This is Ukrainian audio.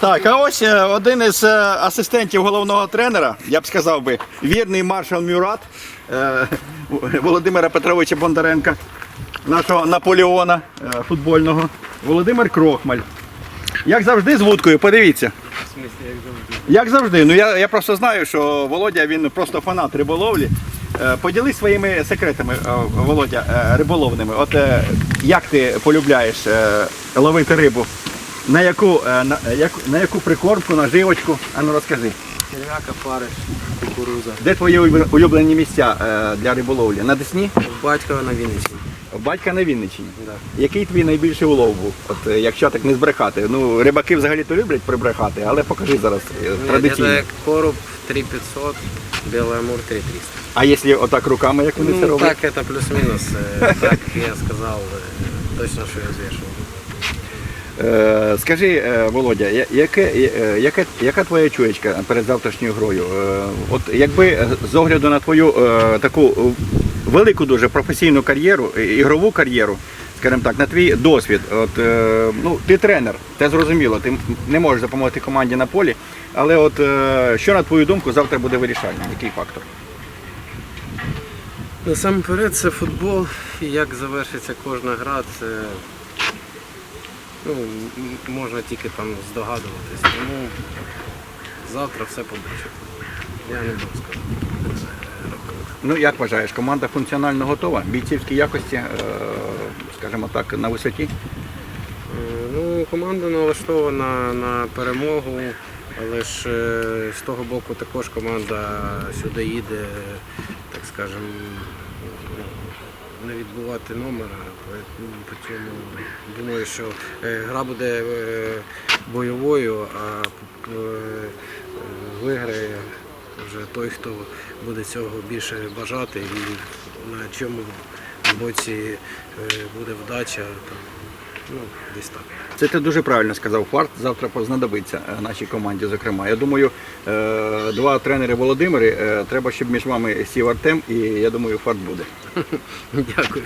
Так, а ось е, один із е, асистентів головного тренера, я б сказав би, вірний маршал Мюрат е, Володимира Петровича Бондаренка, нашого Наполеона футбольного, Володимир Крохмаль. Як завжди з вудкою, подивіться. Як завжди. Ну я, я просто знаю, що Володя він просто фанат риболовлі. Поділись своїми секретами, Володя, риболовними. От як ти полюбляєш ловити рибу? На яку, е, на, яку, на яку прикормку, наживочку? А ну розкажи. Черв'яка, париш, кукуруза. Де твої улюб- улюблені місця е, для риболовлі? На Десні? У батькова на Вінниччині. У Батька на Вінниччині. Да. Який твій найбільший улов був? От е, якщо так не збрехати. Ну, рибаки взагалі то люблять прибрехати, але покажи зараз е, традиційно. Це короб 3500, білий амур 3300. А якщо отак руками, як вони це Ну, роблять? так, это плюс-минус. э, Так я сказал э, точно, что я взвешивал. Е, скажи, е, Володя, яке, е, яке, яка твоя чуєчка перед завтрашньою грою? От якби з огляду на твою таку велику дуже професійну кар'єру, ігрову кар'єру, скажімо так, на твій досвід, от, ну, ти тренер, це зрозуміло, ти не можеш допомогти команді на полі, але от що на твою думку завтра буде вирішальним? Який фактор? Насамперед це футбол, і як завершиться кожна гра, це ну, можна тільки там здогадуватись. Тому завтра все побачимо. Я не буду сказати. Ну як вважаєш, команда функціонально готова? Бійцівські якості, е, скажімо так, на висоті? Е, Ну, команда налаштована на перемогу, але ж е, з того боку також команда сюди їде, так скажемо, не відбувати номера. Цьому думаю, що е, гра буде е, бойовою, а е, виграє вже той, хто буде цього більше бажати і на чому боці буде вдача. Ну, десь так. Це ти дуже правильно сказав. Фарт завтра знадобиться е, нашій команді. Зокрема, я думаю, е, два тренери Володимири. е, Треба, щоб між вами сів Артем, і я думаю, фарт буде. Дякую.